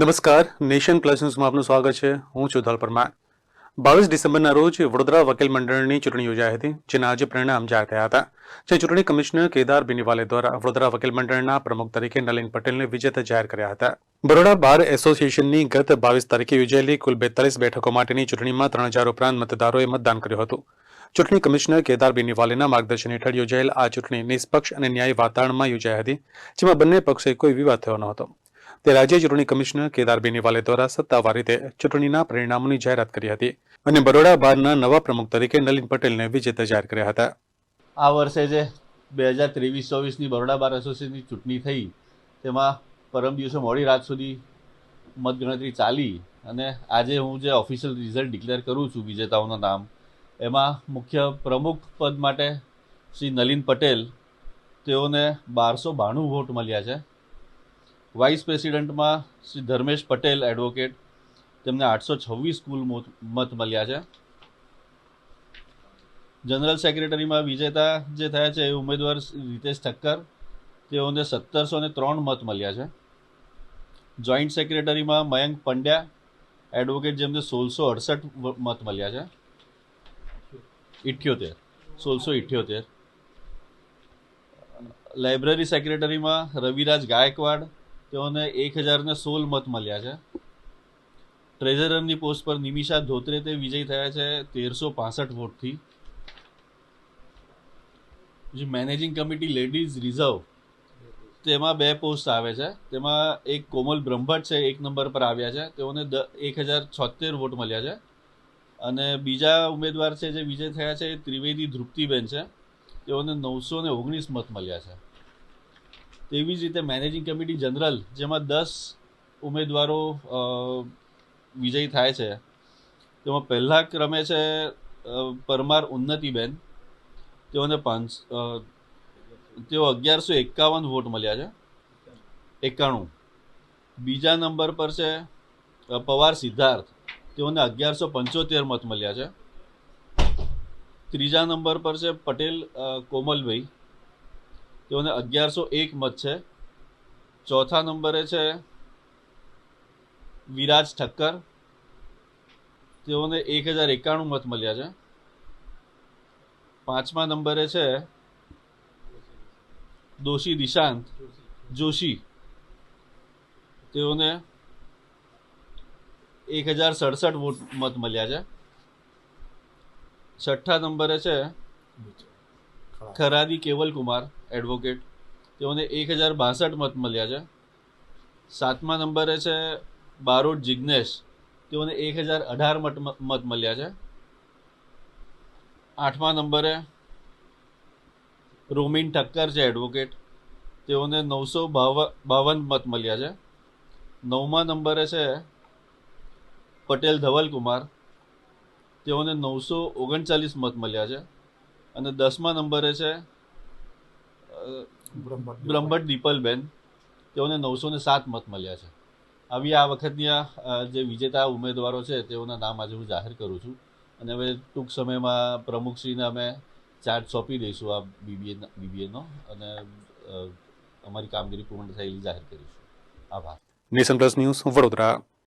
નમસ્કાર. Nation plus ન્યૂઝમાં આપનું સ્વાગત છે. હું છું ધલ પરમાર. બાવીસ ડિસેમ્બરના રોજ વડોદરા વકીલ મંડળની ચૂંટણી યોજાઈ હતી, જેના આજે પરિણામ જાહેર થયા હતા. જે ચૂંટણી કમિશનર કેદાર બેનીવાલે દ્વારા વડોદરા વકીલ મંડળના પ્રમુખ તરીકે નલિન પટેલને વિજેતા જાહેર કર્યા હતા. બરોડા બાર એસોસિએશનની ગત બાવીસ તારીખે યોજાયેલી કુલ બેતાલીસ બેઠકો માટેની ચૂંટણીમાં ત્રણ હજાર ઉપરાંત મતદારોએ મતદાન કર્યું હતું. ચૂંટણી કમિશનર કેદાર બેનીવાલેના માર્ગદર્શન હેઠળ યોજાયેલ આ ચૂંટણી નિષ્પક્ષ અને ન્યાયી વાતાવરણમાં યોજાઈ હતી, જેમાં બંને પક્ષે કોઈ વિવાદ થયો ન હતો. તે રાજ્ય ચૂંટણી કમિશનર કેદાર બેનીવાલે દ્વારા સત્તાવાર રીતે ચૂંટણીના પરિણામોની જાહેરાત કરી હતી અને બરોડા બારના નવા પ્રમુખ તરીકે નલિન પટેલને વિજેતા જાહેર કર્યા હતા. આ વર્ષે જે બે હજાર ત્રેવીસ ચોવીસની બરોડા બાર એસોસિએશનની ચૂંટણી થઈ, તેમાં પરમ દિવસે મોડી રાત સુધી મતગણતરી ચાલી અને આજે હું જે ઓફિશિયલ રિઝલ્ટ ડિક્લેર કરું છું વિજેતાઓના નામ, એમાં મુખ્ય પ્રમુખ પદ માટે શ્રી નલિન પટેલ, તેઓને બારસો બાણું વોટ મળ્યા છે. વાઇસ પ્રેસિડેન્ટમાં શ્રી ધર્મેશ પટેલ એડવોકેટ તેમને આઠસો છવ્વીસ કુલ મોત- મળ્યા છે. જનરલ સેક્રેટરીમાં વિજેતા જે થયા છે એ ઉમેદવાર રીતેશ ઠક્કર, તેઓને સત્તરસો ને ત્રણ મત મળ્યા છે. જોઈન્ટ સેક્રેટરીમાં મયંક પંડ્યા એડવોકેટ જેમને સોળસો અડસઠ મત મળ્યા છે. ઇઠ્યોતેર. સોળસો ઇઠ્યોતેર. લાઇબ્રેરી સેક્રેટરીમાં રવિરાજ ગાયકવાડ તેઓને એક હજારને સોળ મત મળ્યા છે. ટ્રેઝરરની પોસ્ટ પર નિમિષા ધોત્રે તે વિજય થયા છે તેરસો પાસઠ વોટથી. જે મેનેજિંગ કમિટી લેડીઝ રિઝર્વ તેમાં બે પોસ્ટ આવે છે. તેમાં એક કોમલ બ્રહ્મભટ્ટ છે, એક નંબર પર આવ્યા છે. તેઓને દ, એક હજાર છોતેર વોટ મળ્યા છે. અને બીજા ઉમેદવાર છે જે વિજય થયા છે એ ત્રિવેદી ધ્રુપતિબેન છે. તેઓને નવસો ને ઓગણીસ મત મળ્યા છે. તેવી જ રીતે મેનેજિંગ કમિટી જનરલ જેમાં દસ ઉમેદવારો વિજયી થાય છે. તેમાં પહેલા ક્રમે છે પરમાર ઉન્નતિબેન. તેઓને પાંચ તેઓ અગિયારસો એકાવન વોટ મળ્યા છે. એકાણું. બીજા નંબર પર છે પવાર સિદ્ધાર્થ. તેઓને અગિયારસો પંચોતેર મત મળ્યા છે. ત્રીજા નંબર પર છે પટેલ કોમલભાઈ. તેઓને અગિયારસો એક મત છે. ચોથા નંબરે છે વિરાજ ઠક્કર. તેઓને એક હજાર એકાણું મત મળ્યા છે. પાંચમા નંબરે છે દોશી દિશાંત જોશી. તેઓને એક હજાર સડસઠ વોટ મત મળ્યા છે. છઠ્ઠા નંબરે છે ખરાદી કેવલ કુમાર એડવોકેટ તેઓને એક હજાર બાસઠ મત મળ્યા છે. સાતમા નંબરે છે બારોટ જિજ્ઞેશ તેઓને એક હજાર અઢાર મત મત મળ્યા છે. આઠમા નંબરે રોમિન ઠક્કર છે એડવોકેટ તેઓને નવસો બાવન મત મળ્યા છે. નવમા નંબરે છે પટેલ ધવલકુમાર. તેઓને નવસો ઓગણચાલીસ મત મળ્યા છે. અને દસમા નંબરે છે બ્રહ્મભટ્ટ દીપલબેન તેઓને નવસો ને સાત મત મળ્યા છે. આવી આ વખતની આ જે વિજેતા ઉમેદવારો છે તેઓના નામ આજે હું જાહેર કરું છું. અને હવે ટૂંક સમયમાં પ્રમુખશ્રીને અમે ચાર્જ સોંપી દઈશું આ બીબીએ બીબીએનો અને અમારી કામગીરી પૂર્ણ થયેલી જાહેર કરીશું. આભાર. Nation plus news Vadodara.